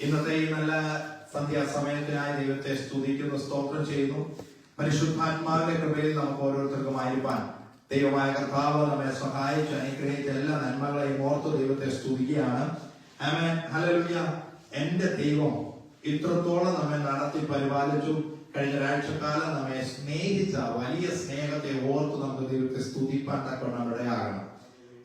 ഇന്നത്തെ ഈ നല്ല സന്ധ്യാസമയത്തിനായി ദൈവത്തെ സ്തുതിക്കുന്നു സ്തോത്രം ചെയ്യുന്നു. പരിശുദ്ധാത്മാവിന്റെ കൃപയിൽ നമുക്ക് ഓരോരുത്തർക്കും ആയിരിക്കാൻ ദൈവമായ കർത്താവ് നമ്മെ സഹായിച്ച് അനുഗ്രഹിച്ച എല്ലാ നന്മകളെയും ഓർത്ത് ദൈവത്തെ സ്തുതിക്കുകയാണ്. എന്റെ ദൈവം ഇത്രത്തോളം നമ്മെ നടത്തി പരിപാലിച്ചു. കഴിഞ്ഞ ഒരാഴ്ചക്കാലം നമ്മെ സ്നേഹിച്ച വലിയ സ്നേഹത്തെ ഓർത്ത് നമുക്ക് ദൈവത്തെ സ്തുതിപ്പാൻ തക്കൊണ്ട് ഇടയാകണം.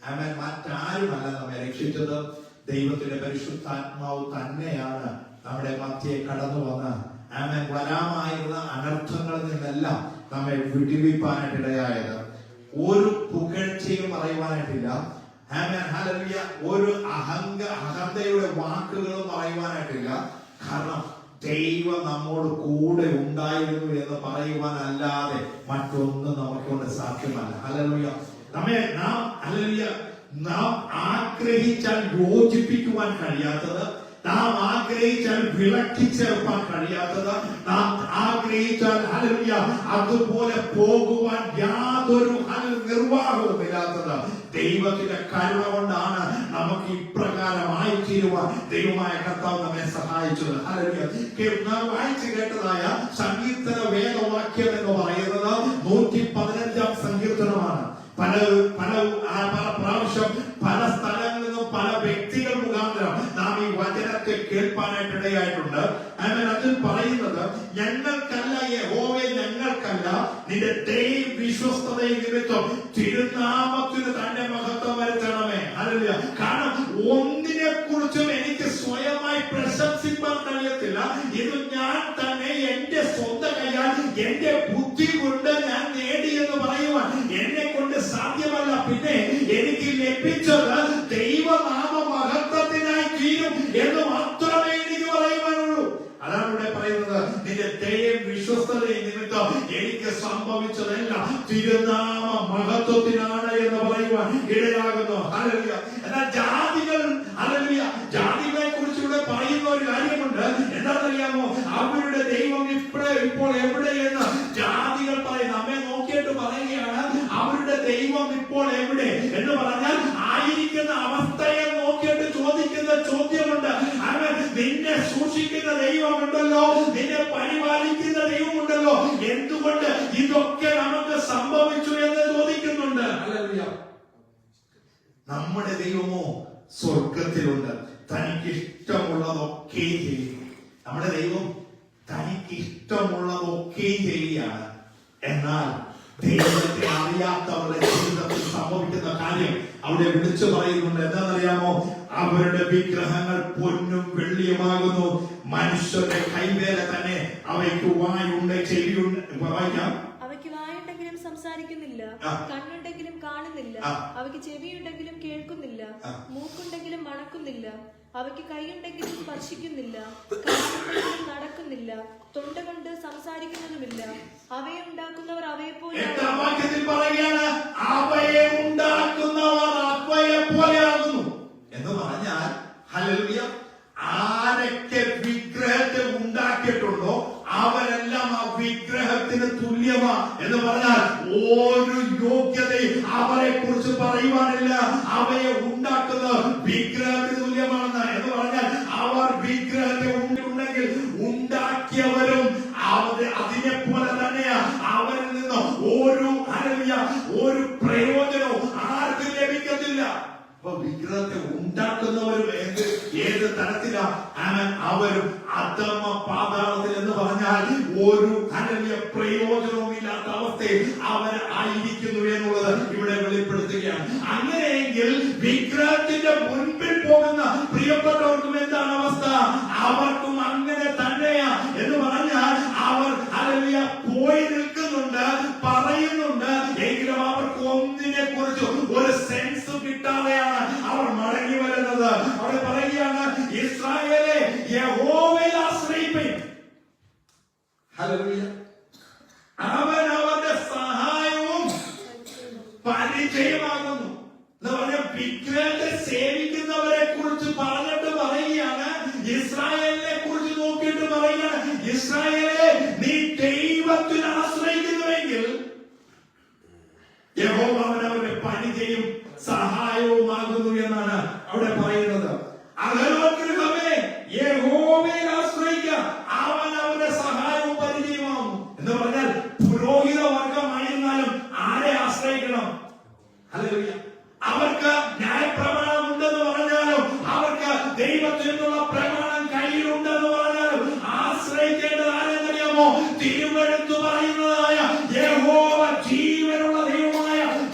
ആമേൻ. മറ്റാരുമല്ല നമ്മെ രക്ഷിച്ചത്. ദൈവത്തിന്റെ പരിശുദ്ധാത്മാവ് തന്നെയാണ് നമ്മുടെ മധ്യയെ കടന്നു വന്ന് ആമേ വരാമായിരുന്ന അനർത്ഥങ്ങളിൽ നിന്നെല്ലാം നമ്മെ വിടിവിപ്പാനായിട്ട് ഇടയായത് ഒരു പുകഴ്ചയും പറയുവാനായിട്ടില്ല. ആമേ ഹല്ലേലൂയ. ഒരു അഹങ്ക അഹന്തയുടെ വാക്കുകളും പറയുവാനായിട്ടില്ല. കാരണം ദൈവം നമ്മോട് കൂടെ ഉണ്ടായിരുന്നു എന്ന് പറയുവാനല്ലാതെ മറ്റൊന്നും നമുക്കൊണ്ട് സാധ്യമല്ല. ഹല്ലേലൂയ. നമ്മെ നാം ഹല്ലേലൂയ നാം ആഗ്രഹിച്ചാൽ യോജിപ്പിക്കുവാൻ കഴിയാത്തത് നാം ആഗ്രഹിച്ചാൽ വിളക്കി ചേർപ്പാൻ കഴിയാത്തത് നാം ആഗ്രഹിച്ചാൽ ഹല്ലേലൂയ അതുപോലെ പോകുവാൻ യാതൊരു നിർവാഹവും ഇല്ലാത്തത് ദൈവത്തിന്റെ കരുണ കൊണ്ടാണ് നമുക്ക് ഇപ്രകാരമായി തീരുവാൻ ദൈവമായ കർത്താവ് നമ്മെ സഹായിച്ചത്. നാം വായിച്ചു കേട്ടതായ സങ്കീർത്തന വേദവാക്യം എന്ന് പറയുന്നത് നൂറ്റി പതിനഞ്ചാം സങ്കീർത്തനമാണ്. പല പല പല പ്രാവശ്യം പല സ്ഥലങ്ങളിൽ നിന്നും പല വ്യക്തികൾ മുഖാന്തരം നാം ഈ വചനത്തെ കേൾപ്പാനായിട്ട് ഇടയായിട്ടുണ്ട് അങ്ങനെ അതിൽ പറയുന്നത് ഞങ്ങൾക്കല്ല യഹോവേ ഞങ്ങൾക്കല്ല നിന്റെ ദൈവ വിശ്വസ്തതയിൽ നിമിത്തം തിരുനാമത്തിന് തന്നെ മഹത്വം വരുത്തണമേ. അല്ല കാരണം ഒന്നിനെ കുറിച്ചും എനിക്ക് സ്വയമായി പ്രശംസിപ്പാൻ കഴിയത്തില്ല. ഇത് ഞാൻ എന്റെ സ്വന്തം കൈയാൽ എന്റെ ബുദ്ധി കൊണ്ട് ഞാൻ നേടി എന്ന് പറയുവാൻ എന്നെ കൊണ്ട് സാധ്യമല്ല. പിന്നെ എനിക്ക് ലഭിച്ചത് ദൈവനാമ മഹത്വത്തിനായി തീരും എന്ന് പറയുകയാണ് അവരുടെ ദൈവം ഇപ്പോൾ എവിടെ? എന്ന് പറഞ്ഞാൽ ആയിരിക്കുന്ന അവസ്ഥയെ നോക്കിയിട്ട് ചോദിക്കുന്ന ചോദ്യമുണ്ട്. അവൻ നിന്നെ സൂക്ഷിക്കുന്ന ദൈവമുണ്ടല്ലോ നിന്നെ പരിപാലിക്കുന്ന ദൈവമുണ്ടല്ലോ. എന്തുകൊണ്ട് ഇതൊക്കെ നമുക്ക് സംഭവിച്ചു എന്ന് ചോദിക്കുന്നുണ്ട്. നമ്മുടെ ദൈവമോ സ്വർഗത്തിലുണ്ട് തനിക്ക് ഇഷ്ടമുള്ളതൊക്കെ ചെയ്യും. നമ്മുടെ ദൈവം തനിക്ക് ഇഷ്ടമുള്ളതൊക്കെ ചെയ്യുകയാണ് എന്നാൽ ദൈവത്തെ അറിയാത്തവരുടെ ജീവിതത്തിൽ സംഭവിക്കുന്ന കാര്യം അവിടെ വിളിച്ചു പറയുന്നുണ്ട്. എന്താണെന്നറിയാമോ? അവരുടെ വിഗ്രഹങ്ങൾ പൊന്നും വെള്ളിയുമാകുന്നു. മനുഷ്യരുടെ കൈവേല തന്നെ അവയ്ക്ക് വായുണ്ട് ചെവിയുണ്ട്. വായിക്കാം. സംസാരിക്കുന്നില്ല കണ്ണുണ്ടെങ്കിലും കാണുന്നില്ല അവയ്ക്ക് ചെവിയുണ്ടെങ്കിലും കേൾക്കുന്നില്ല മൂക്കുണ്ടെങ്കിലും മണക്കുന്നില്ല അവയ്ക്ക് കൈയുണ്ടെങ്കിലും സ്പർശിക്കുന്നില്ല കാലുണ്ടെങ്കിലും നടക്കുന്നില്ല തൊണ്ട കൊണ്ട് സംസാരിക്കുന്നതുമില്ല അവയെ ഉണ്ടാക്കുന്നവർ അവയെ പോലെ അവയെ ഉണ്ടാക്കുന്നവർ അവയെ പോലെയാകുന്നു എന്ന് പറഞ്ഞാൽ ആരൊക്കെ വിഗ്രഹത്തെ ഉണ്ടാക്കിയിട്ടുണ്ടോ അവരെല്ലാം ആ വിഗ്രഹത്തിന് തുല്യമാ എന്ന് പറഞ്ഞാൽ ഒരു യോഗ്യതയും അവരെ കുറിച്ച് പറയുവാനില്ല. അവയെ ഉണ്ടാക്കുന്ന വിഗ്രഹത്തിന് തുല്യമാണെന്ന് എന്ന് പറഞ്ഞാൽ അവർ വിഗ്രഹത്തെ ഉണ്ടെങ്കിൽ ഉണ്ടാക്കിയവരും അവർ അതിനെ പോലെ തന്നെയാ. അവരിൽ നിന്ന് ഒരു അരവിയ ഒരു പ്രയോജനവും ആർക്കും ലഭിക്കത്തില്ല. അപ്പൊ വിഗ്രഹത്തെ ഉണ്ടാക്കുന്നവരും എന്ത് ഏത് തരത്തിലാ? അവരും അധമ പാതാളത്തിൽ എന്ന് പറഞ്ഞാൽ ഒരു ഹല്ലേലൂയ പ്രയോജനവും ഇല്ലാത്ത അവസ്ഥയിൽ അവർ ആയിരിക്കുന്നു എന്നുള്ളത് ഇവിടെ വെളിപ്പെടുത്തുകയാണ്. അങ്ങനെയെങ്കിൽ വിഗ്രഹത്തിന്റെ മുൻപിൽ പോകുന്ന പ്രിയപ്പെട്ടവർക്കും എന്താണ് അവസ്ഥ? അവർക്കും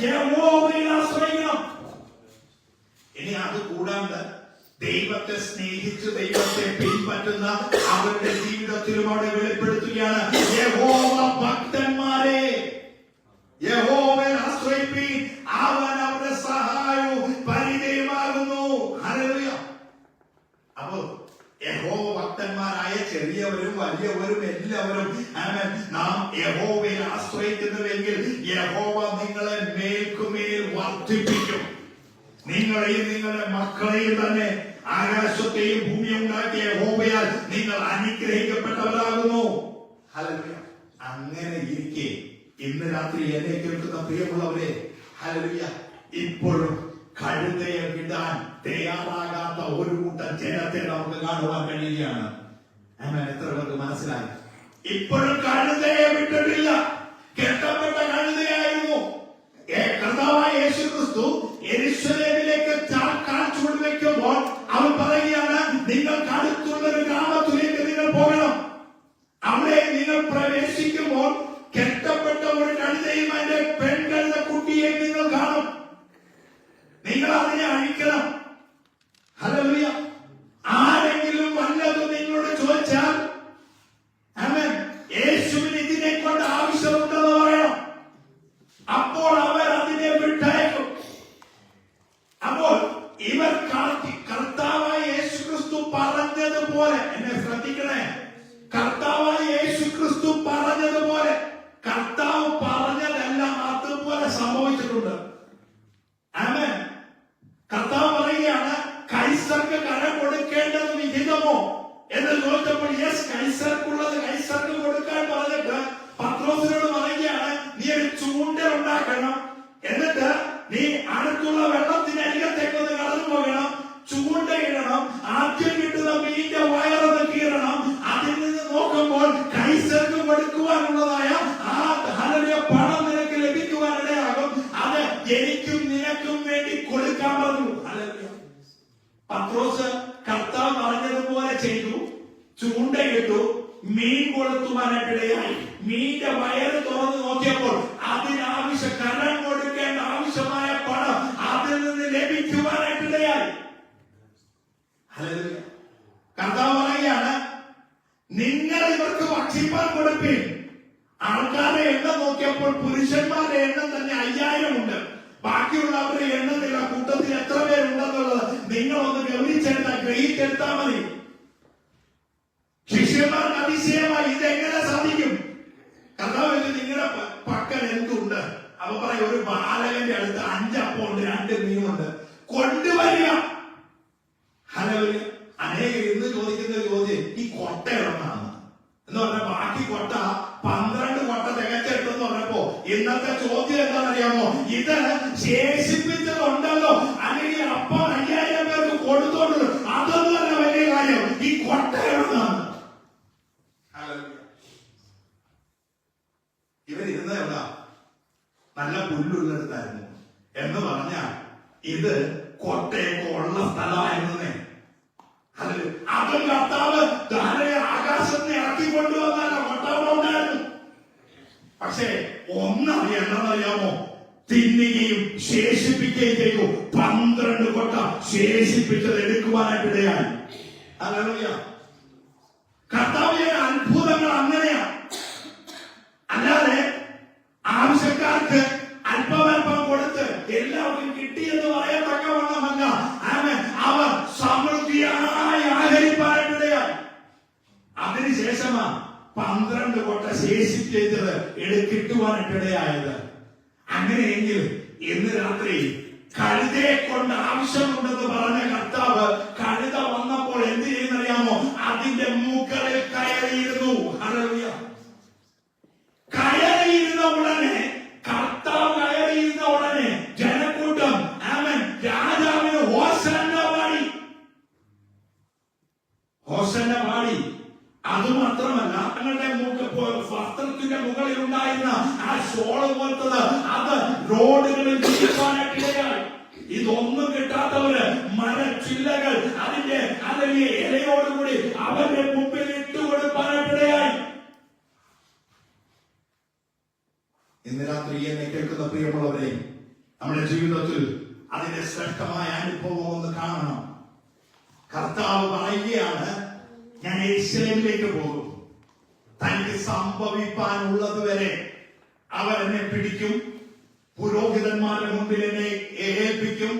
യഹോവയിൽ ആശ്രയിക്കണം ഇനി അത് കൂടാണ്ട് ദൈവത്തെ സ്നേഹിച്ച് ദൈവത്തെ പിൻപറ്റുന്ന മക്കളെയും തന്നെ ആകാശത്തെയും ഭൂമിയും ഉണ്ടാക്കിയ ഹോബയാൽ നിങ്ങൾ അനുഗ്രഹിക്കപ്പെട്ടവരാകുന്നു. അങ്ങനെ ഇരിക്കെ. ഇന്ന് രാത്രി എന്നെ കേൾക്കുന്ന പ്രിയമുള്ളവരെ ഹല്ലേലൂയ. ഇപ്പോഴും കഴുതയെ വിടാൻ തയ്യാറാകാത്ത ഒരു കൂട്ടം ജനത്തെ നമുക്ക് കാണുവാൻ കഴിയുകയാണ്. എത്ര പേർക്ക് മനസ്സിലായി? ഇപ്പോഴും കഴുതയെ വിട്ടിട്ടില്ല. കെട്ടപ്പെട്ട കഴുതയായിരുന്നു. കർത്താവായ യേശു ക്രിസ്തു യെരൂശലേമിലേക്ക് എന്ന് ചോദിച്ചപ്പോൾ യെസ് കൈസർക്കുള്ളത് കൈസർക്ക് കൊടുക്കാൻ പറഞ്ഞിട്ട് പത്രോസിനോട് പറയുകയാണ് നീ ഒരു ചൂണ്ട ഉണ്ടാക്കണം. എന്നിട്ട് നീ അടുത്തുള്ള വെള്ളത്തിന് അരികത്തേക്ക് ഒന്ന് കടന്നു പോകണം. ചൂണ്ടയിടണം ആദ്യം കിട്ടുന്ന മീന്റെ വയറൊന്ന് കീറണം. അതിൽ നിന്ന് നോക്കുമ്പോൾ കൈസർക്ക് കൊടുക്കുവാനുള്ളതായ ആ ഹലലിയ പണം നിനക്ക് ലഭിക്കുവാനിടയാകും. അത് എനിക്കും നിനക്കും വേണ്ടി കൊടുക്കാൻ പറഞ്ഞു. പത്രോസ് കർത്താവ് പറഞ്ഞതുപോലെ ചെയ്തു. ചൂണ്ടയിട്ടു മീൻ കൊളുത്തുവാനായിട്ടിടയായി. മീന്റെ വയറ് തുറന്നു നോക്കിയപ്പോൾ അതിനാവശ്യ കരം കൊടുക്കേണ്ട ആവശ്യമായ പണം അതിൽ നിന്ന് ലഭിക്കുവാനായിട്ടിടയായി. കർത്താവ് പറയുകയാണ് നിങ്ങൾ ഇവർക്ക് ഭക്ഷിപ്പാൻ കൊടുപ്പിൻ. ആൾക്കാരെ എണ്ണം നോക്കിയപ്പോൾ പുരുഷന്മാരുടെ എണ്ണം തന്നെ അയ്യായിരം ഉണ്ട് ഗ്രഹിച്ചെടുത്താൽ മതി. ശിഷ്യന്മാർക്ക് അതിശയമായി ഇതെങ്ങനെ സാധിക്കും? കർത്താവ് നിങ്ങളുടെ പക്കൽ എന്തുണ്ട്? അവ പറയും ഒരു ബാലകന്റെ അടുത്ത് അഞ്ചപ്പമുണ്ട് രണ്ട് മീനുണ്ട്. കൊണ്ടുവരിക ഹലോ അനേകർ ഇന്ന് ചോദിക്കുന്ന ഒരു ചോദ്യം ഈ കൊട്ട എവിടെന്നാണ് എന്ന് പറഞ്ഞ ബാക്കി കൊട്ട പന്ത്രണ്ട് കൊട്ട തികച്ചെടുത്തെന്ന് പറഞ്ഞപ്പോ ഇന്നത്തെ ചോദ്യം എന്താണെന്നറിയാമോ ഇത് ശേഷിപ്പിച്ചതുണ്ടല്ലോ അല്ലെങ്കിൽ അപ്പം അയ്യായിരം പേർക്ക് കൊടുത്തോണ്ട് അതൊന്നും അല്ല വലിയ കാര്യം ഈ കൊട്ട എവിടെന്നാണ് ഇവരിരുന്നത് എവിടാ നല്ല പുല്ലുള്ളിടത്തായിരുന്നു എന്ന് പറഞ്ഞാൽ ഇത് കൊട്ടയൊക്കെ ഉള്ള സ്ഥലമായിരുന്നേ അതിൽ അതും കർത്താവ് ധാരയെ ആകാശത്ത് ഇറക്കി കൊണ്ടുവന്നല്ല കൊട്ടാവ് ഉണ്ടായിരുന്നു പക്ഷേ ഒന്നറിയണമെന്നറിയാമോ? തിന്നുകയും ശേഷിപ്പിക്കുകയും ചെയ്തു. പന്ത്രണ്ട് കൊട്ട ശേഷിപ്പിച്ചത് എടുക്കുവാനായിട്ടിടയായി അതറിയ കർത്താവിലെ അത്ഭുതങ്ങൾ അങ്ങനെയാ. അല്ലാതെ ആവശ്യക്കാർക്ക് അല്പമല്പം കൊടുത്ത് എല്ലാവർക്കും കിട്ടിയെന്ന് പറയാൻ. അവർ സമൃദ്ധിയായി ആഹരിപ്പാനിടയായി അതിനുശേഷമാ പന്ത്രണ്ട് കൊട്ട ശേഷിപ്പിച്ചത് എടുക്കിട്ടുവാനിട്ടിടയായത് അങ്ങനെയെങ്കിൽ ഇന്ന് രാത്രി കഴുതയെ കൊണ്ട് ആവശ്യമുണ്ടെന്ന് പറഞ്ഞ കർത്താവ് കഴുത വന്നപ്പോൾ എന്ത് ചെയ്യുന്നറിയാമോ? അതിന്റെ മൂക്കളിൽ കയറിയിരുന്നു. കയറിയിരുന്ന ഉടനെ കർത്താവ് കയറിയിരുന്ന ഉടനെ ജനക്കൂട്ടം അവൻ രാജാവിന് ഹോസന്റെ പാടി. ഹോസന്റെ പാടി. അതുമാത്രമല്ല തങ്ങളുടെ മുഖ- വസ്ത്രത്തിന്റെ മുകളിൽ ഉണ്ടായിരുന്ന ആ ഷോൾ പോലത്തത് അത് റോഡുകളിൽ വിരിപ്പാനായിട്ടിടയായി ഇതൊന്നും കിട്ടാത്തവര് മരച്ചില്ലകൾ അതിന്റെ അതിന്റെ ഇലയോടുകൂടി അവന്റെ മുമ്പിൽ ഇട്ടുകൊടുപ്പാനായിട്ടിടയായി ഇന്ന് രാത്രി എന്നെ കേൾക്കുന്ന പ്രിയമുള്ളവരെ നമ്മുടെ ജീവിതത്തിൽ അതിന്റെ ശ്രേഷ്ഠമായ അനുഭവം ഒന്ന് കാണണം. കർത്താവ് പറയുകയാണ് ഞാൻ എരിശലേമിലേക്ക് പോകും. തനിക്ക് സംഭവിപ്പാനുള്ളത് വരെ അവരെന്നെ പിടിക്കും. പുരോഹിതന്മാരുടെ മുമ്പിൽ എന്നെ ഏൽപ്പിക്കും.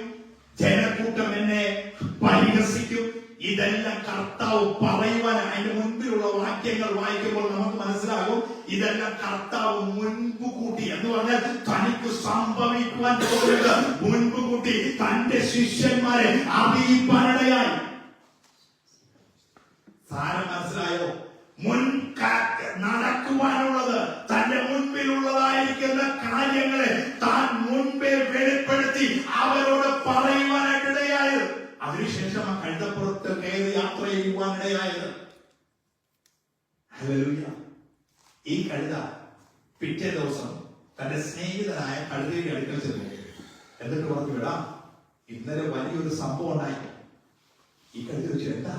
ജനക്കൂട്ടം എന്നെ പരിഹസിക്കും. ഇതെല്ലാം കർത്താവ് പറയുവാൻ അതിന്റെ മുൻപിലുള്ള വാക്യങ്ങൾ വായിക്കുമ്പോൾ നമുക്ക് മനസ്സിലാകും. ഇതെല്ലാം കർത്താവ് മുൻപ് കൂട്ടി എന്ന് പറഞ്ഞാൽ തനിക്ക് സംഭവിക്കുവാൻ പോകുന്നത് മുൻപ് കൂട്ടി തന്റെ ശിഷ്യന്മാരെ അറിയിപ്പാനിടയായി സാരം മനസ്സിലായോ മുൻ നടക്കുവാനുള്ളത് തന്റെ മുൻപിലുള്ളതായിരിക്കുന്ന കാര്യങ്ങളെ താൻ മുൻപേ വെളിപ്പെടുത്തി അവരോട് പറയുവാനായിട്ടിടയായത് അതിനുശേഷം ആ കഴുതപ്പുറത്ത് കയറി യാത്ര ചെയ്യുവാനിടയായത്. ഈ കഴുത പിറ്റേ ദിവസം തന്റെ സ്നേഹിതനായ കഴുതയുടെ അടുക്കൽ ചെന്നു. എന്നിട്ട് പറഞ്ഞു വിടാം ഇന്നലെ വലിയൊരു സംഭവം ഉണ്ടായി. ഈ കഴുത വെച്ചു എന്താ?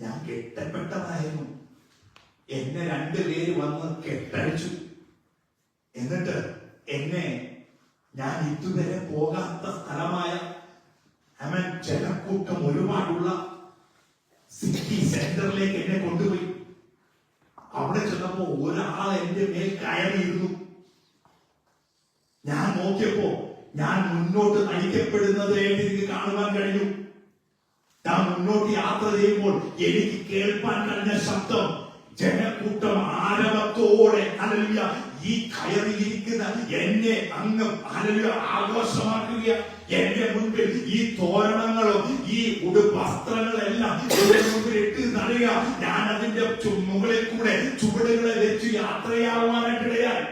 ഞാൻ കെട്ടപ്പെട്ടതായിരുന്നു. എന്നെ രണ്ടുപേര് വന്ന് കെട്ടഴിച്ചു. എന്നിട്ട് എന്നെ ഞാൻ ഇതുവരെ പോകാത്ത സ്ഥലമായ അവൻ ജനക്കൂട്ടം ഒരുപാടുള്ള സിറ്റി സെന്ററിലേക്ക് എന്നെ കൊണ്ടുപോയി. അവിടെ ചെന്നപ്പോ ഒരാൾ എന്റെ മേൽ കയറിയിരുന്നു. ഞാൻ നോക്കിയപ്പോ ഞാൻ മുന്നോട്ട് നയിക്കപ്പെടുന്നത് എനിക്ക് കാണുവാൻ കഴിഞ്ഞു. ഞാൻ മുന്നോട്ട് യാത്ര ചെയ്യുമ്പോൾ എനിക്ക് കേൾപ്പാൻ കഴിഞ്ഞ ശബ്ദം ജനക്കൂട്ടം ആരവത്തോടെ അനലിയ ഈ കയറിയിരിക്കുന്ന എന്നെ അങ്ങ് അനലിയ ആഘോഷമാക്കുക എന്റെ മുൻപിൽ ഈ തോരണങ്ങളും ഈ ഉടുപ്പ് വസ്ത്രങ്ങളെല്ലാം ഇട്ട് നടുക ഞാൻ അതിന്റെ മുകളിൽ കൂടെ ചുവടുകളെ വെച്ച് യാത്രയാവാനായിട്ടിടയായി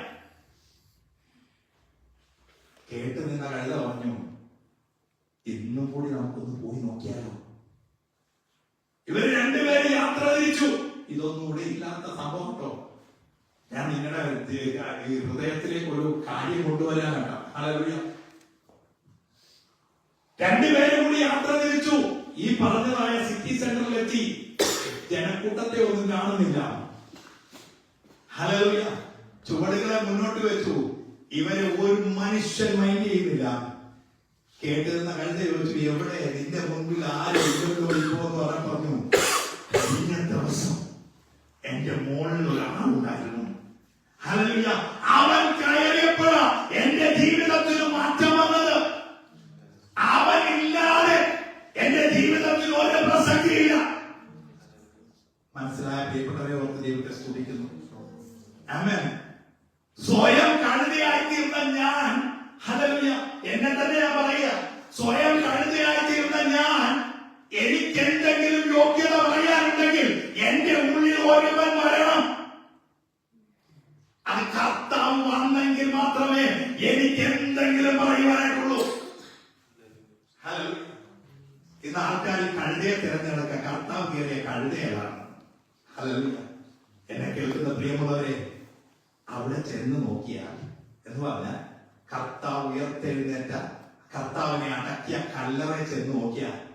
കേട്ട് നിന്ന കഴുത പറഞ്ഞു ഇന്നും കൂടി നമുക്കൊന്ന് പോയി നോക്കിയാലോ? ഇവർ രണ്ടുപേരും യാത്ര തിരിച്ചു. ഇതൊന്നും ഇവിടെ ഇല്ലാത്ത സംഭവം കേട്ടോ. ഞാൻ നിങ്ങളുടെ ഈ ഹൃദയത്തിലേക്ക് ഒരു കാര്യം കൊണ്ടുവരാൻ കേട്ടോ. രണ്ടുപേരും കൂടി യാത്ര തിരിച്ചു. ഈ പറഞ്ഞതായ സിറ്റി സെന്ററിൽ എത്തി ജനക്കൂട്ടത്തെ ഒന്നും കാണുന്നില്ല. ഹലോ ചുവടുകളെ മുന്നോട്ട് വെച്ചു. ഇവരെ ഒരു മനുഷ്യൻ മൈൻഡ് ചെയ്യുന്നില്ല. കേട്ടിരുന്ന കഴുത ചോദിച്ചു എവിടെ? നിന്റെ മുമ്പിൽ ആരും ഇല്ലല്ലോ ഇപ്പോ എന്ന് പറയാൻ പറഞ്ഞു. കഴിഞ്ഞ ദിവസം എന്റെ മോളിൽ ഒരാളുണ്ടായിരുന്നു. അവൻ കയറിയപ്പോഴാ എന്റെ ജീവിതത്തിൽ മാറ്റം വന്നത്. അവൻ ഇല്ലാതെ എന്റെ ജീവിതത്തിൽ ഒരു പ്രസക്തിയില്ല. മനസ്സിലായ പ്രിയപ്പെട്ടവരെ ഓർത്ത് ദൈവത്തെ സ്തുതിക്കുന്നു. സ്വയം കഴുതയായി തീർന്ന ഞാൻ. ഹല്ലേലൂയ. എന്നെ തന്നെയാ പറയുക. സ്വയം കഴുതയായി തീർന്ന ഞാൻ എനിക്ക് എന്തെങ്കിലും യോഗ്യത പറയാനുണ്ടെങ്കിൽ എന്റെ ഉള്ളിൽ ഒരുവൻ വരണം അത് കർത്താവ് വന്നെങ്കിൽ മാത്രമേ എനിക്ക് എന്തെങ്കിലും പറയുവാനായിട്ടുള്ളൂ. ഹല്ലേലൂയ. ഇന്ന് ആൾക്കാർ കഴുതയെ തിരഞ്ഞെടുക്കുക. കർത്താവ് കയറിയ കഴുതയാണ് ഹല്ലേലൂയ. എന്നെ കേൾക്കുന്ന പ്രിയമുള്ളവരെ അവിടെ ചെന്ന് നോക്കിയാൽ എന്ന് പറഞ്ഞാൽ കർത്താവ് ഉയർത്തെഴുന്നേറ്റ കർത്താവിനെ അടക്കിയ കല്ലറയിൽ ചെന്ന് നോക്കിയാൽ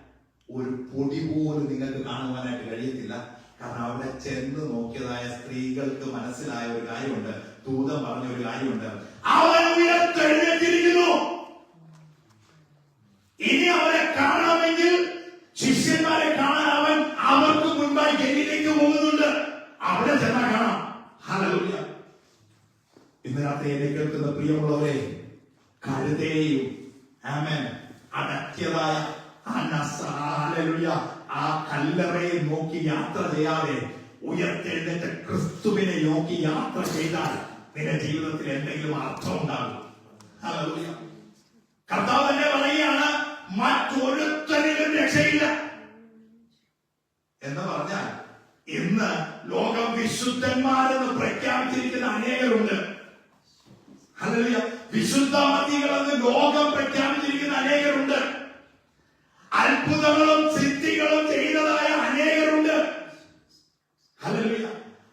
ഒരു പൊടി പോലും നിങ്ങൾക്ക് കാണുവാനായിട്ട് കഴിയത്തില്ല. കാരണം അവിടെ ചെന്ന് നോക്കിയതായ സ്ത്രീകൾക്ക് മനസ്സിലായ ഒരു കാര്യമുണ്ട്. ദൂതം പറഞ്ഞ ഒരു കാര്യമുണ്ട്. അവൻ ഉയർത്തെഴുന്നേറ്റിരിക്കുന്നു. ഇനി അവരെ കാണാമെങ്കിൽ ശിഷ്യന്മാരെ കാണാൻ അവൻ അവർക്ക് മുൻപായി ജനിലേക്ക് പോകുന്നുണ്ട്. അവിടെ ചെന്നാൽ കാണാം. ഹല്ലേലൂയ. ഇന്ന് രാത്രി എന്നെ കേൾക്കുന്ന പ്രിയമുള്ളവരെ കഴുതയെയും ആമേൻ. അടക്കിയതായ ആ കല്ലറയെ നോക്കി യാത്ര ചെയ്യാതെ ഉയർത്തെഴുന്നേറ്റ ക്രിസ്തുവിനെ നോക്കി യാത്ര ചെയ്താൽ നിന്റെ ജീവിതത്തിൽ എന്തെങ്കിലും അർത്ഥം ഉണ്ടാകും. കർത്താവ് തന്നെ മറ്റൊരുത്തരിലും രക്ഷയില്ല. എന്ന് പറഞ്ഞാൽ ഇന്ന് ലോകം വിശുദ്ധന്മാരെന്ന് പ്രഖ്യാപിച്ചിരിക്കുന്ന അനേകരുണ്ട്. ഹല്ലേലൂയ. വിശുദ്ധ മതികളെന്ന് ലോകം പ്രഖ്യാപിച്ചിരിക്കുന്ന അനേകരുണ്ട്. അത്ഭുതങ്ങളും സിദ്ധികളും ചെയ്തതായ അനേകരുണ്ട്.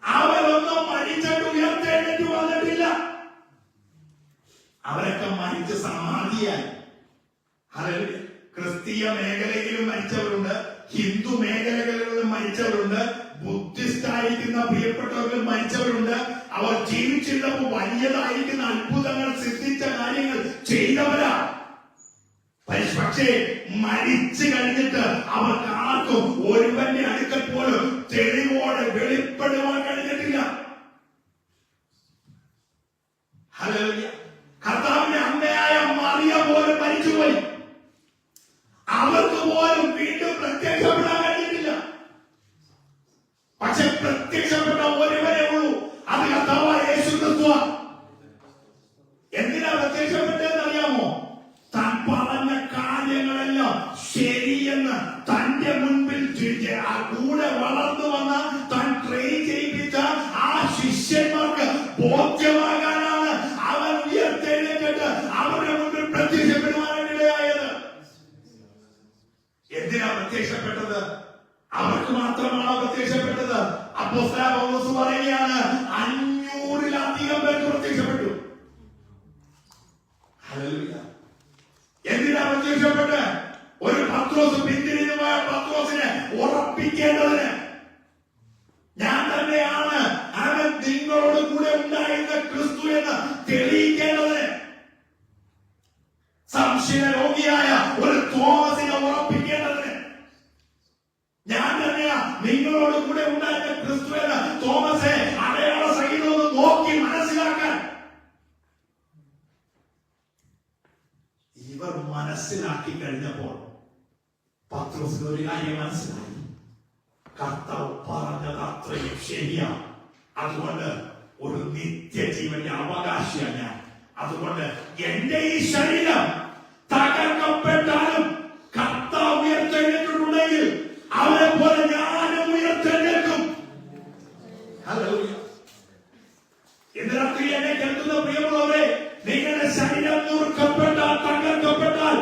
അവരൊന്നും മരിച്ചിട്ട് ഉയർത്തെഴുന്നേറ്റ് വന്നിട്ടില്ല. അവരൊക്കെ മരിച്ച് സമാധിയായി. ഹല്ലേലൂയ. ക്രിസ്തീയ മേഖലയിലും മരിച്ചവരുണ്ട്. ഹിന്ദു മേഖലകളിലും മരിച്ചവരുണ്ട്. ബുദ്ധിസ്റ്റ് ആയിരിക്കുന്ന പ്രിയപ്പെട്ടവരിലും മരിച്ചവരുണ്ട്. അവർ ജീവിച്ചിരുന്നപ്പോൾ വലിയതായിരിക്കുന്ന അത്ഭുതങ്ങൾ ചിന്തിച്ച കാര്യങ്ങൾ ചെയ്തവരാ. പക്ഷേ മരിച്ചു കഴിഞ്ഞിട്ട് അവർക്ക് ആർക്കും ഒരുവന്റെ അടുക്കൽ പോലും തെളിവോടെ വെളിപ്പെടുവാൻ കഴിഞ്ഞിട്ടില്ല. ഹലോ പ്രത്യക്ഷപ്പെട്ട് ഒരു പത്രോസ് പിന്തിരിഞ്ഞുമായ പത്രോസിനെ ഉറപ്പിക്കേണ്ടതിന് എന്നെ പ്രിയമുള്ളവരെ നിങ്ങളുടെ ശരീരം നുറുക്കപ്പെട്ടാൽ തകർക്കപ്പെട്ടാൽ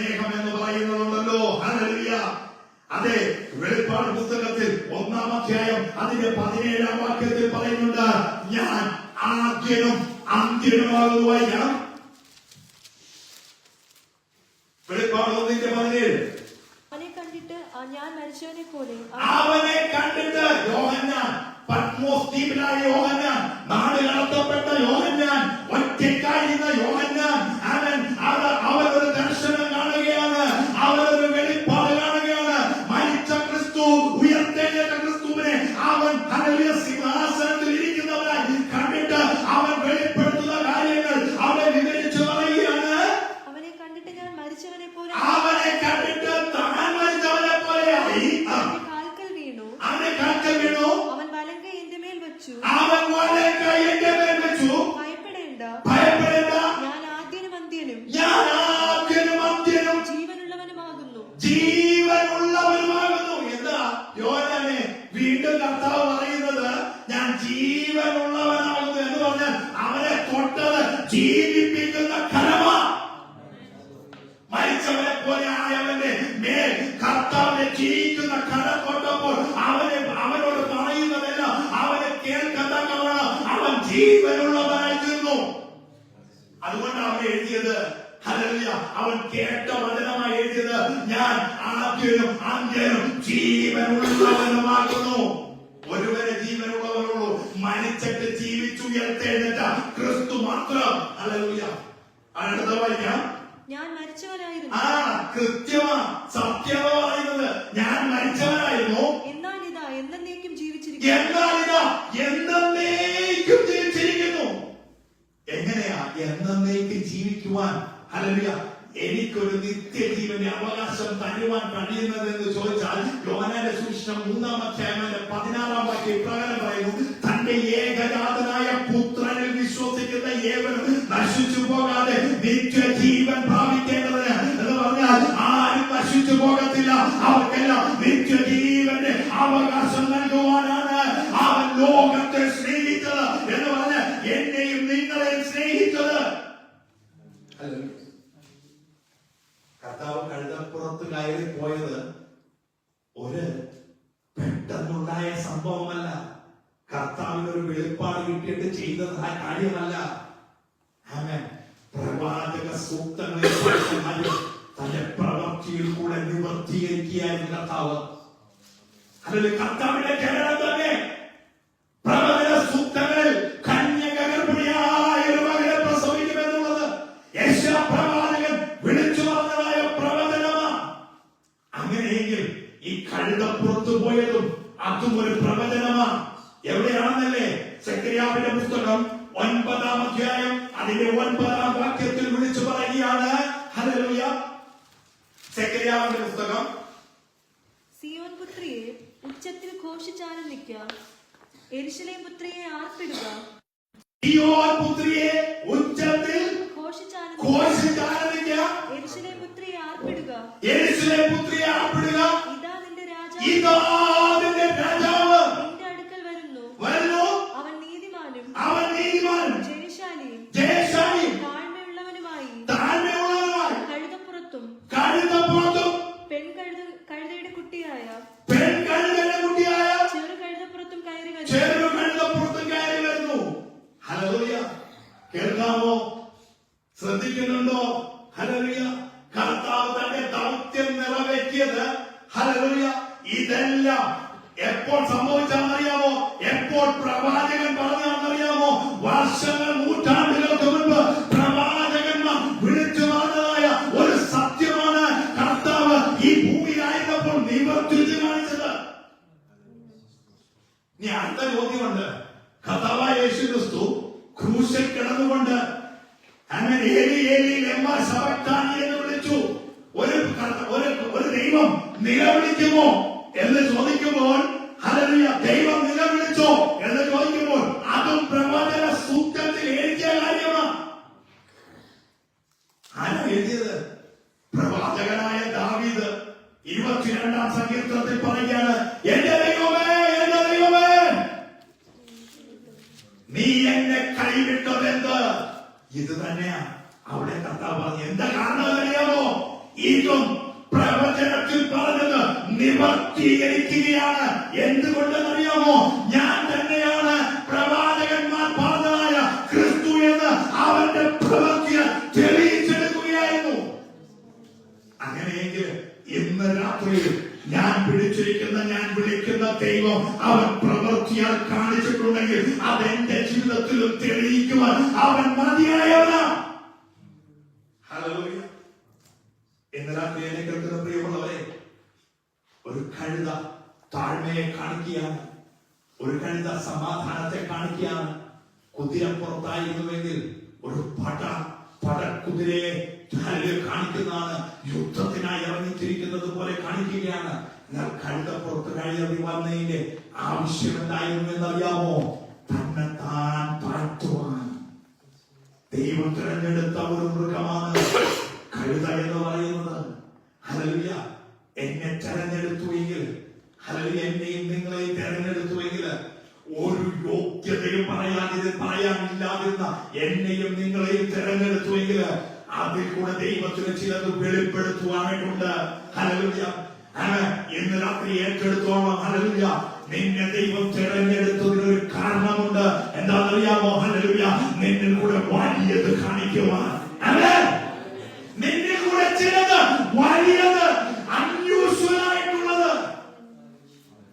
സ്നേഹം എന്ന് പറയുന്നതുണ്ടല്ലോ. അതെ വെളിപ്പാട് പുസ്തകത്തിൽ ഒന്നാം അധ്യായം അതിന്റെ പതിനേഴാം വാക്യത്തിൽ പറയുന്നുണ്ട് ഞാൻ ആദ്യനും അന്ത്യനുമാകുന്നു വായിക്കണം വെളിപ്പാട് ഒന്നിന്റെ പതിനേഴ്. അവനെ കണ്ടിട്ട് ഞാൻ മരിച്ചവനെ പോലെ. അവനെ കണ്ടിട്ട് യോഹന്നാൻ പത്മോസ് ദ്വീപിലായ യോഹന്നാൻ നാട് കടത്തപ്പെട്ട യോഹന്നാൻ ഒറ്റക്കായിരുന്ന യോഹ ജീവനുള്ളവനുമാകുന്നു. ഒരുവരെ ജീവനുള്ളവനുള്ളൂ. മരിച്ചിട്ട് ജീവിച്ചു ഉയർത്തേണ്ട ക്രിസ്തു മാത്രം. അല്ലൂയ അടുത്ത വായിക്കാം. ഞാൻ മരിച്ചവനായിരുന്നു. ആ കൃത്യമാ സത്യമായിരുന്നത് ഞാൻ മരിച്ചവനായിരുന്നു. എന്നാൽ ഇതാ എന്നേക്കും ജീവിച്ചിരിക്കുന്നു. എന്നാൽ ഇതാ എന്നേക്കും ജീവിച്ചിരിക്കുന്നു. എങ്ങനെയാ എന്നേക്ക് ജീവിക്കുവാൻ? അല്ലൂയ എനിക്കൊരു നിത്യജീവന്റെ അവകാശം തരുവാൻ കഴിയുന്നത് എന്ന് ചോദിച്ചാൽ യോഹന്നാന്റെ സൂക്ഷ്മം മൂന്നാം അധ്യായം പതിനാറാം വാക്യം ഇപ്രകാരം പറയുന്നു തന്റെ ഏകജാതനായ പുത്രനിൽ വിശ്വസിക്കുന്ന ഏവനും നശിച്ചു പോകാതെ നിത്യജീവൻ പ്രാപിക്കേണ്ടതിന് എന്ന് പറഞ്ഞാൽ ആരും നശിച്ചു പോകത്തില്ല. അവർക്കെല്ലാം നിത്യജീവന്റെ അവകാശം നൽകുവാനാണ്. അവൻ ലോകത്തെ സ്നേഹിച്ചത് എന്ന് പറഞ്ഞ് എന്നെയും നിങ്ങളെയും സ്നേഹിച്ചത് ഹല്ലേലൂയ. കർത്താവ് കഴുതപ്പുറത്ത് കയറി പോയത് E oro por triês. ഇനി അടുത്ത ചോദ്യമുണ്ട്. കഥാവായ യേശു ക്രിസ്തു ക്രൂശിൽ കിടന്നുകൊണ്ട് അങ്ങനെ ഏലി ഏലി വിളിച്ചു. ഒരു ഒരു ദൈവം നിലവിളിക്കുമോ എന്ന് ചോദിക്കുമ്പോൾ ഹല്ലേലൂയ ദൈവം നിലവിളിച്ചോ എന്ന് ചോദിക്കുമ്പോൾ അതും പ്രവചന സൂക്തത്തിൽ എഴുതിയ കാര്യമാണ് ആരാ എഴുതിയത്? പ്രവാചകനായ ദാവീദ് ഇരുപത്തിരണ്ടാം സങ്കീർത്തനത്തിൽ പറയുകയാണ് എന്റെ അങ്ങനെയെങ്കിൽ ഇന്ന് രാത്രിയിൽ ഞാൻ പിടിച്ചിരിക്കുന്ന ഞാൻ വിളിക്കുന്ന ദൈവം അവൻ പ്രവൃത്തിയാൽ കാണിച്ചിട്ടുണ്ടെങ്കിൽ അത് എന്റെ ജീവിതത്തിലും തെളിയിക്കുവാൻ അവൻ മതിയായവനാ. ഹല്ലേലൂയ. ഇന്ന് രാത്രി എന്നെ കേൾക്കുന്ന പ്രിയമുള്ളവരെ ഒരു കഴുത താഴ്മയെ കാണിക്കുകയാണ്. ഒരു കഴുത സമാധാനത്തെ കാണിക്കുകയാണ്. കുതിരപ്പുറത്തായിരുന്നുവെങ്കിൽ ഒരു പട പടക്കുതിരയെ ഹല്ലേലൂയ കാണിക്കുന്നതാണ്. യുദ്ധത്തിനായി ഇറങ്ങിത്തിരിക്കുന്നത് പോലെ കാണിക്കുകയാണ്. എന്നാൽ കഴുതപ്പുറത്ത് കഴിയറി വന്നതിന്റെ ആവശ്യം എന്തായിരുന്നു എന്നറിയാമോ? തന്നെ താൻ താഴ്ത്തുവാൻ ദൈവം തിരഞ്ഞെടുത്ത ഒരു മൃഗമാണ് കഴുത എന്ന് പറയുന്നത്. ഹലലിയ എന്നെ തെരഞ്ഞെടുത്തുവെങ്കിൽ ഹലലിയ എന്നെയും നിങ്ങളെയും തെരഞ്ഞെടുത്തുവെങ്കിൽ ഒരു യോഗ്യതയും പറയാനിത് പറയാനില്ലാതിരുന്ന എന്നെയും നിങ്ങളെയും തെരഞ്ഞെടുത്തുവെങ്കിൽ അതിൽ കൂടെ ദൈവത്തിന് ചിലത് വെളിപ്പെടുത്തുവാനായിട്ടുണ്ട് ഹലലുയ ഇന്ന് രാത്രി ഏറ്റെടുത്തോളം. ഹലലുയ നിന്നെ ദൈവം തിരഞ്ഞെടുത്തതിന് ഒരു കാരണമുണ്ട്. എന്താണെന്നറിയാമോ? ഹലലുയ നിന്നിൽ കൂടെ വലിയത് കാണിക്കുവാൻ. ആമേൻ. നിന്നിൽ കൂടെ ചിലത് വലിയത് അന്യൂഷ്വലായിട്ടുള്ളത്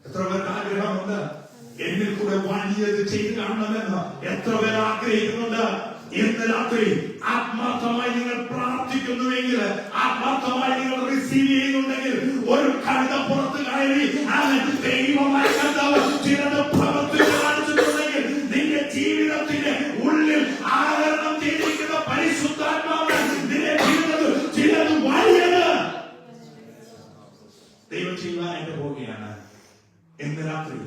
എത്ര പേർക്ക് ആഗ്രഹമുണ്ട്? എന്നിൽ കൂടെ വലിയത് ചെയ്ത് കാണണമെന്ന് എത്ര പേർ ആഗ്രഹിക്കുന്നുണ്ട്? ഇന്ന് രാത്രി ആത്മാർത്ഥമായി നിങ്ങൾ പ്രാർത്ഥിക്കുന്നുവെങ്കിൽ ആത്മാർത്ഥമായി നിങ്ങൾ റിസീവ് ചെയ്യുന്നുണ്ടെങ്കിൽ ഒരു കഴുത പുറത്ത് കയറി അങ്ങനെ ദൈവമായ കർത്താവ് ചിലത് പ്രവർത്തിച്ചു കാണിച്ചിട്ടുണ്ടെങ്കിൽ ജീവിതത്തിന്റെ ഉള്ളിൽ ചെയ്തിരിക്കുന്ന രാത്രി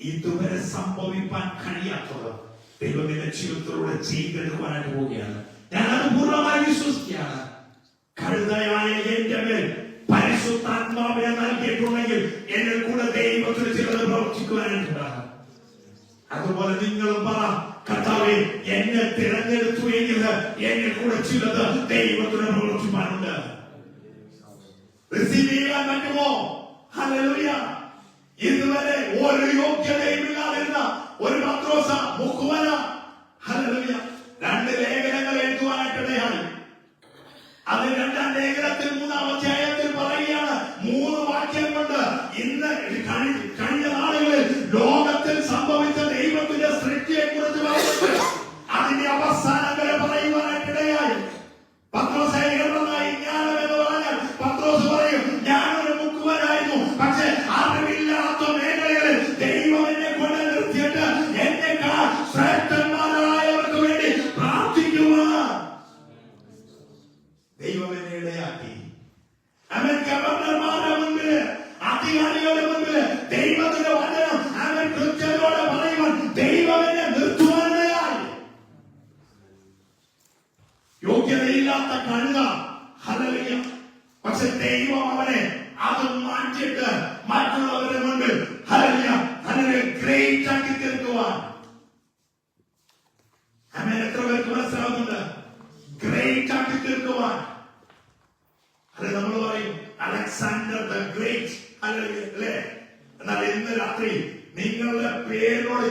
ഇതുവരെ സംഭവിപ്പാൻ കഴിയാത്തത് ദൈവത്തിന്റെ ജീവിതത്തിലൂടെ ചെയ്തെടുക്കുവാനായിട്ട് പോവുകയാണ് ഞാൻ അത് പൂർണമായി വിശ്വസിക്കുകയാണ്. കഴുതയായ എന്റെ മേൽ പരിശുദ്ധാത്മാവിനെ നൽകിയിട്ടുണ്ടെങ്കിൽ എന്നെ കൂടെ ദൈവത്തിന് ചിലത് പ്രവർത്തിക്കുവാനായിട്ടുണ്ടാകും അതുപോലെ നിങ്ങളും പറ കർത്താവെ എന്നെ തിരഞ്ഞെടുത്തു എങ്കിൽ എന്നെ കൂടെ ചിലത് ദൈവത്തിന് പ്രവർത്തിക്കുവാനുണ്ട്. റിസീവ് ചെയ്യാൻ പറ്റുമോ? ഹല്ലേലൂയ ഇതുവരെ ഒരു യോഗ്യതയും ഇല്ലാതിരുന്ന ഒരു പത്രോസ ഹല്ലേലൂയ. രണ്ട് ലേഖനങ്ങൾ എഴുതുവാനായിട്ടിടയായി അത് രണ്ടാം ലേഖനത്തിൽ മൂന്നാം അധ്യായത്തിൽ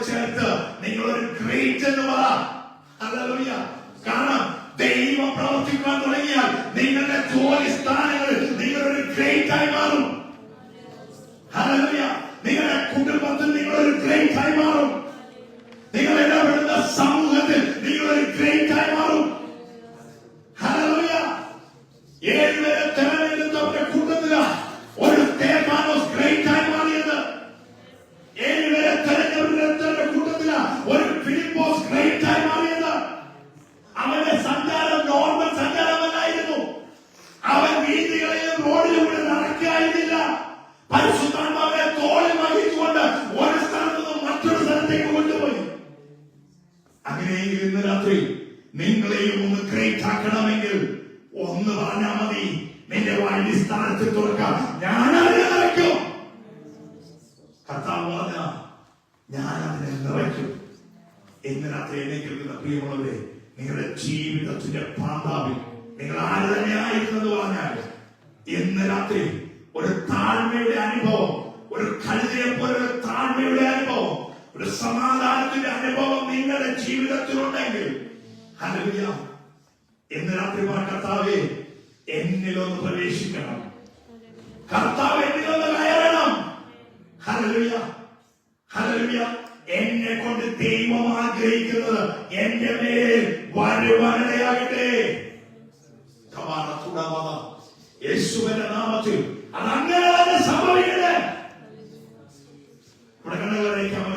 ചേർത്ത് നിങ്ങൾ ഒരു ഗ്രേറ്റ് എന്ന് പറ. കാരണം ദൈവം പ്രവർത്തിക്കാൻ തുടങ്ങിയാൽ നിങ്ങളുടെ ജോലി സ്ഥാനങ്ങളിൽ ഒരു ഗ്രേറ്റ് ആയി മാറും. നിങ്ങളുടെ കുടുംബത്തിൽ ഒരു ഗ്രേറ്റ് ആയി മാറും. സ്ഥാനത്ത് തുറക്കാം ഞാൻ അതിനെ നിറയ്ക്കും. കർത്താവ് പറഞ്ഞ ഞാൻ അതിനെ നിറയ്ക്കും. ഇന്ന് രാത്രി എന്നെ പ്രിയമുള്ളവരെ നിങ്ങളുടെ ജീവിതത്തിന്റെ പാതാവിൽ നിങ്ങൾ ആര് തന്നെ ആയിരുന്നെന്ന് പറഞ്ഞാൽ ഇന്ന് രാത്രി ഒരു താഴ്മയുടെ അനുഭവം ഒരു കഴുതയെ പോലെ ഒരു താഴ്മയുടെ അനുഭവം ഒരു സമാധാനത്തിന്റെ അനുഭവം നിങ്ങളുടെ ജീവിതത്തിലുണ്ടെങ്കിൽ ഹലവിയ എന്ന് രാത്രി കർത്താവേ എന്നിലൊന്ന് പ്രവേശിക്കണം. കർത്താവ് എന്നിലൊന്ന് കയറണം. ഹല്ലേലൂയ. ഹല്ലേലൂയ. എന്നെ കൊണ്ട് ദൈവം ആഗ്രഹിക്കുന്നത് എന്റെ മേൽ വരുവാനിടയാകട്ടെ യേശുവിന്റെ നാമത്തിൽ അത് അങ്ങനെ തന്നെ സംഭവിക്കട്ടെ. നമ്മുടെ കണ്ണുകളിലേക്ക് അവർ